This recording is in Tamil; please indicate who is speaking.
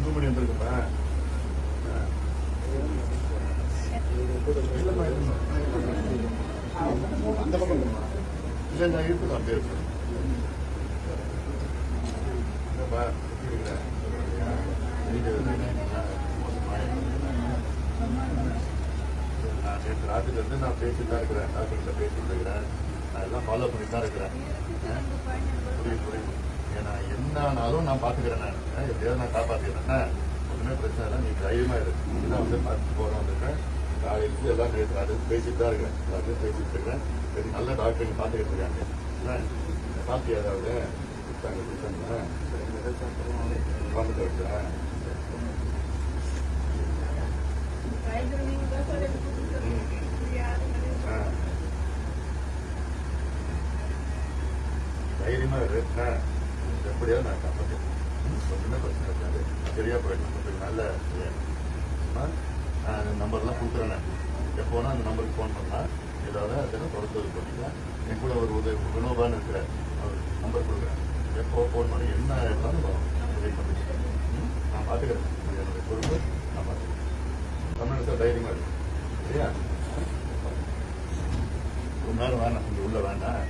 Speaker 1: அன்புமணி வந்திருக்கப்பா. இல்லைம்மா அந்த பக்கம் இல்லை நான் இருக்குது அப்படியே இருக்கேன் நான் நேற்று ராத்திரி நான் பேசிட்டு தான் இருக்கிறேன். டாக்டர்கிட்ட பேசிட்டு இருக்கிறேன். நான் எல்லாம் ஃபாலோ பண்ணிட்டு தான் இருக்கிறேன். ஆ? புரியுது புரியுது. ஆனாலும் நான் பாத்துக்கிறேன். நான் எப்படியாவது நான் காப்பாற்றிக்கிறேன் ஒண்ணுமே பிரச்சனை இல்லை. நீ தைரியமா இருக்கு நான் வந்து பார்த்து போகிறோம் இருக்கேன் காலையிலேருந்து எல்லாம் நேற்று பேசிட்டு தான் இருக்கேன். எல்லாத்தையும் பேசிட்டு இருக்கேன். சரி நல்ல டாக்டர் பார்த்துக்கிட்டு இருக்காங்க ஆ, பார்த்தியா ஏதாவது கொடுத்தாங்க கொடுத்தாங்க பார்த்துட்டு இருக்கிறேன் ஆ. தைரியமா இரு. எப்படியாவது நான் காப்பாற்றேன் ஒன்றுமே பிரச்சனை இருக்காது சரியா போயிடும் கொஞ்சம் நல்ல நம்பர்லாம் கொடுக்குறேன் எப்போனா அந்த நம்பருக்கு ஃபோன் பண்ணலாம். ஏதாவது அதெல்லாம் தொடர்ந்து இது பண்ணிக்கலாம். என் கூட ஒரு உதவி வினோபான்னு இருக்கிற அவர் நம்பர் கொடுக்குறேன். எப்போ ஃபோன் பண்ணி என்ன இருந்தாலும் உதவி பண்ணிக்கிறேன் நான் பார்த்துக்கிறேன். என்னுடைய பொறுப்பு. நான் பார்த்துக்கிறேன். தமிழகத்தில் தைரியமாக இருக்கு. சரியா? ஒரு நேரம் வேணாம். கொஞ்சம் உள்ள வேண்டாம்.